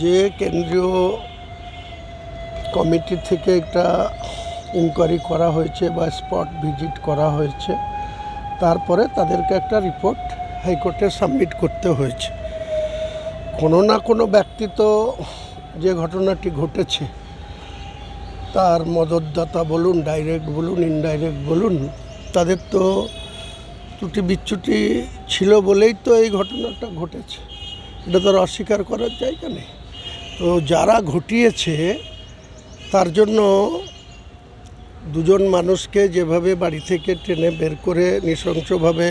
যে কেন্দ্রীয় কমিটি থেকে একটা ইনকোয়ারি করা হয়েছে বা স্পট ভিজিট করা হয়েছে, তারপরে তাদেরকে একটা রিপোর্ট হাইকোর্টে সাবমিট করতে হয়েছে। কোনো না কোনো ব্যক্তি তো যে ঘটনাটি ঘটেছে, তার মদতদাতা বলুন ডাইরেক্ট বলুন ইনডাইরেক্ট বলুন, তাদের তো ত্রুটি বিচ্যুতি ছিল বলেই তো এই ঘটনাটা ঘটেছে। এটা তো অস্বীকার করার জায়গা নেই। তো যারা ঘটিয়েছে, তার জন্য দুজন মানুষকে যেভাবে বাড়ি থেকে টেনে বের করে নৃশংসভাবে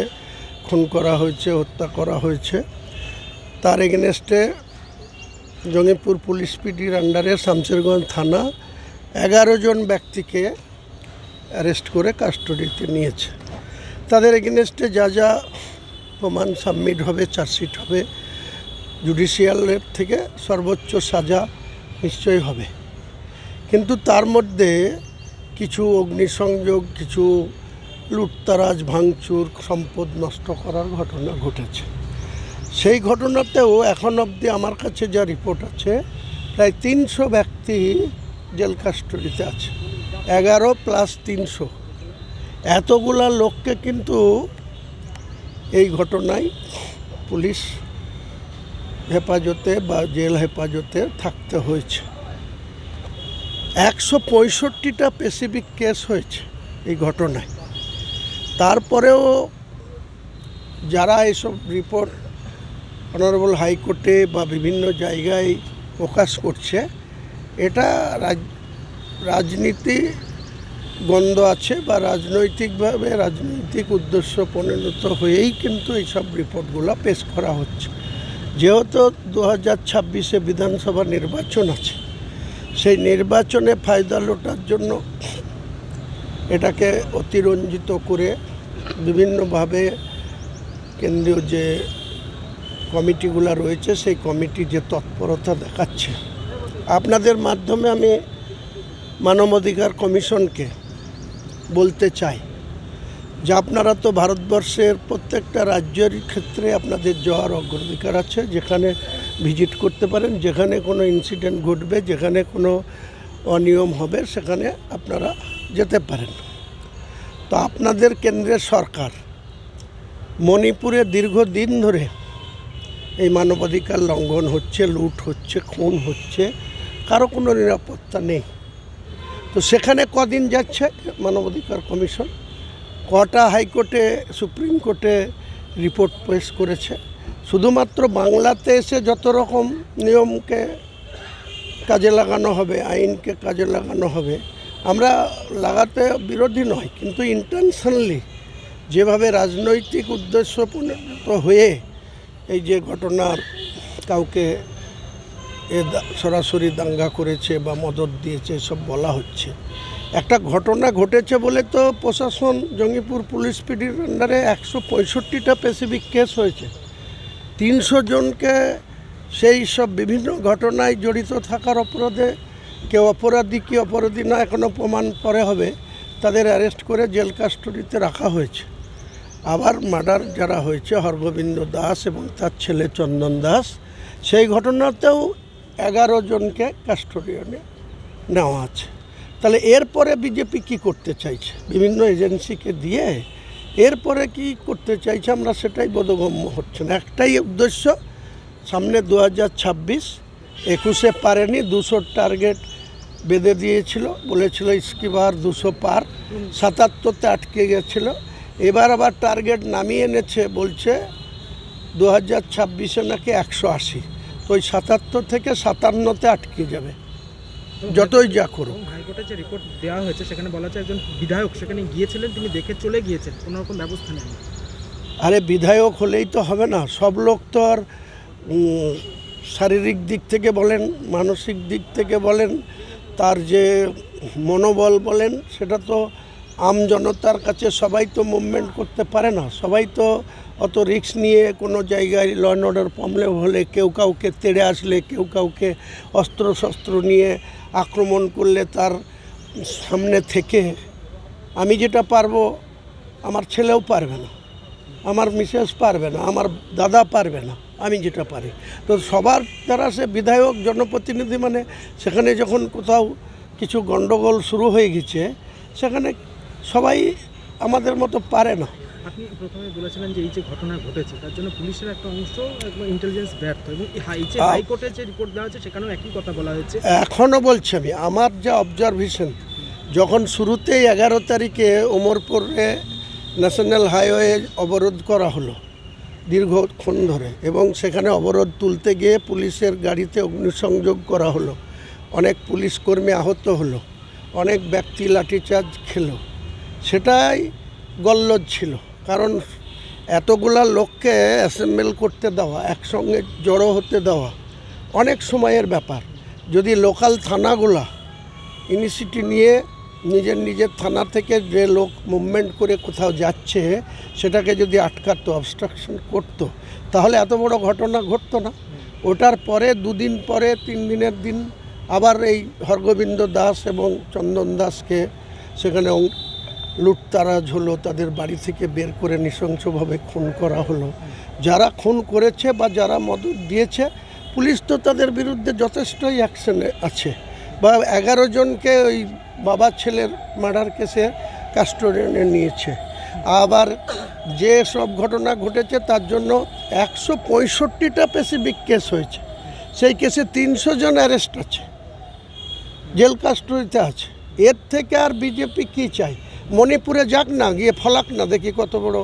খুন করা হয়েছে, হত্যা করা হয়েছে, তার এগেনস্টে জঙ্গিপুর পুলিশ পিডির আন্ডারে শামশেরগঞ্জ থানা এগারো জন ব্যক্তিকে অ্যারেস্ট করে কাস্টডিতে নিয়েছে। তাদের এগেনস্টে যা যা প্রমাণ সাবমিট হবে, চার্জশিট হবে জুডিশিয়ালের থেকে সর্বোচ্চ সাজা নিশ্চয়ই হবে। কিন্তু তার মধ্যে কিছু অগ্নিসংযোগ, কিছু লুটতারাজ, ভাঙচুর, সম্পদ নষ্ট করার ঘটনা ঘটেছে। সেই ঘটনাতেও এখন অবধি আমার কাছে যা রিপোর্ট আছে, প্রায় তিনশো ব্যক্তি জেল কাস্টডিতে আছে। এগারো প্লাস তিনশো। এতগুলা লোককে কিন্তু এই ঘটনায় পুলিশ হেফাজতে বা জেল হেফাজতে থাকতে হয়েছে। একশো পঁয়ষট্টিটা স্পেসিফিক কেস হয়েছে এই ঘটনায়। তারপরেও যারা এসব রিপোর্ট অনারেবল হাইকোর্টে বা বিভিন্ন জায়গায় প্রকাশ করছে, এটা রাজ, রাজনীতি গন্ধ আছে বা রাজনৈতিকভাবে রাজনৈতিক উদ্দেশ্য পরিণত হয়েই কিন্তু এইসব রিপোর্টগুলো পেশ করা হচ্ছে। যেহেতু দু হাজার ছাব্বিশে বিধানসভা নির্বাচন আছে, সেই নির্বাচনে ফায়দা লোটার জন্য এটাকে অতিরঞ্জিত করে বিভিন্নভাবে কেন্দ্রীয় যে কমিটিগুলো রয়েছে, সেই কমিটি যে তৎপরতা দেখাচ্ছে। আপনাদের মাধ্যমে আমি মানবাধিকার কমিশনকে বলতে চাই যে আপনারা তো ভারতবর্ষের প্রত্যেকটা রাজ্যের ক্ষেত্রে আপনাদের যাওয়ার অগ্রাধিকার আছে, যেখানে ভিজিট করতে পারেন, যেখানে কোনো ইনসিডেন্ট ঘটবে, যেখানে কোনো অনিয়ম হবে, সেখানে আপনারা যেতে পারেন। তো আপনাদের কেন্দ্রের সরকার মণিপুরে দীর্ঘদিন ধরে এই মানবাধিকার লঙ্ঘন হচ্ছে, লুট হচ্ছে, খুন হচ্ছে, কারও কোনো নিরাপত্তা নেই। তো সেখানে কদিন যাচ্ছে মানবাধিকার কমিশন? কটা হাইকোর্টে, সুপ্রিম কোর্টে রিপোর্ট পেশ করেছে। শুধুমাত্র বাংলাতে এসে যত রকম নিয়মকে কাজে লাগানো হবে, আইনকে কাজে লাগানো হবে, আমরা লাগাতে বিরোধী নয়, কিন্তু ইন্টেনশনালি যেভাবে রাজনৈতিক উদ্দেশ্য হয়ে এই যে ঘটনার কাউকে এ সরাসরি দাঙ্গা করেছে বা মদত দিয়েছে সব বলা হচ্ছে একটা ঘটনা ঘটেছে বলে তো প্রশাসন জঙ্গিপুর পুলিশ পিডির আন্ডারে একশো পঁয়ষট্টিটা স্পেসিফিক কেস হয়েছে। তিনশো জনকে সেই সব বিভিন্ন ঘটনায় জড়িত থাকার অপরাধে কেউ অপরাধী কি অপরাধী না এখনও প্রমাণ পরে হবে, তাদের অ্যারেস্ট করে জেল কাস্টডিতে রাখা হয়েছে। আবার মার্ডার যারা হয়েছে, হরগোবিন্দ দাস এবং তার ছেলে চন্দন দাস, সেই ঘটনাতেও এগারো জনকে কাস্টোডিয়ানে নেওয়া আছে। তাহলে এরপরে বিজেপি কি করতে চাইছে? বিভিন্ন এজেন্সিকে দিয়ে এরপরে কি করতে চাইছে আমরা সেটাই বোধগম্য হচ্ছে না। একটাই উদ্দেশ্য, সামনে দু হাজার ছাব্বিশ, একুশে পারেনি দুশো টার্গেট বেঁধে দিয়েছিল, বলেছিল ইস্কিবার দুশো পার, সাতাত্তরতে আটকে গেছিল। এবার আবার টার্গেট নামিয়ে এনেছে, বলছে দু হাজার ছাব্বিশে নাকি একশো আশি, তো ওই সাতাত্তর থেকে সাতান্নতে আটকে যাবে। যতই যা করুক। হাইকোর্টের যে রিপোর্ট দেওয়া হয়েছে সেখানে বলা হচ্ছে একজন বিধায়ক সেখানে গিয়েছিলেন তিনি দেখে চলে গিয়েছেন। কোনো রকম ব্যবস্থা নেন আরে বিধায়ক হলেই তো হবে না। সব লোক তো আর শারীরিক দিক থেকে বলেন মানসিক দিক থেকে বলেন তার যে মনোবল বলেন সেটা তো আম জনতার কাছে সবাই তো মুভমেন্ট করতে পারে না। সবাই তো অত রিস্ক নিয়ে কোনো জায়গায় ল অ্যান্ড অর্ডার প্রবলেম হলে কেউ কাউকে তেড়ে আসলে, কেউ কাউকে অস্ত্র শস্ত্র নিয়ে আক্রমণ করলে তার সামনে থেকে। আমি যেটা পারব, আমার ছেলেও পারবে না, আমার মিসেস পারবে না, আমার দাদা পারবে না, আমি যেটা পারি। তো সবার দ্বারা সে বিধায়ক, জনপ্রতিনিধি মানে সেখানে যখন কোথাও কিছু গণ্ডগোল শুরু হয়ে গেছে, সেখানে সবাই আমাদের মতো পারে না। আপনি প্রথমে বলেছিলেন যে এই যে ঘটনা ঘটেছে তার জন্য পুলিশের একটা অংশ একদম ইন্টেলিজেন্স ব্যর্থ এবং এই যে হাইকোর্টে যে রিপোর্ট দেওয়া হয়েছে সেখানেও একই কথা বলা হয়েছে। এখনও বলছি আমি আমার যা অবজারভেশন যখন শুরুতেই এগারো তারিখে ওমরপুরে ন্যাশনাল হাইওয়ে অবরোধ করা হলো দীর্ঘক্ষণ ধরে এবং সেখানে অবরোধ তুলতে গিয়ে পুলিশের গাড়িতে অগ্নিসংযোগ করা হলো অনেক পুলিশ কর্মী আহত হলো অনেক ব্যক্তি লাঠিচার্জ খেলো। সেটাই গল্লজ ছিল। কারণ এতগুলা লোককে অ্যাসেম্বল করতে দেওয়া, একসঙ্গে জড়ো হতে দেওয়া অনেক সময়ের ব্যাপার। যদি লোকাল থানাগুলা ইনিশিয়েটিভ নিয়ে নিজের নিজের থানা থেকে যে লোক মুভমেন্ট করে কোথাও যাচ্ছে, সেটাকে যদি আটকাতো অবস্ট্রাকশন করতো, তাহলে এত বড় ঘটনা ঘটতো না। ওটার পরে দুদিন পরে, তিন দিনের দিন আবার এই হরগোবিন্দ দাস এবং চন্দন দাসকে সেখানে লুটতারাজ হলো, তাদের বাড়ি থেকে বের করে নৃশংসভাবে খুন করা হলো। যারা খুন করেছে বা যারা মদত দিয়েছে, পুলিশ তো তাদের বিরুদ্ধে যথেষ্টই অ্যাকশনে আছে। বা এগারো জনকে ওই বাবা ছেলের মার্ডার কেসে কাস্টোডিয়ানে নিয়েছে। আবার যে সব ঘটনা ঘটেছে, তার জন্য একশো পঁয়ষট্টিটা স্পেসিফিক কেস হয়েছে। সেই কেসে তিনশো জন অ্যারেস্ট আছে। জেল কাস্টডিতে আছে। এর থেকে আর বিজেপি কী চাই? মণিপুরে যাক না গিয়ে ফলাক না দেখি কত বড়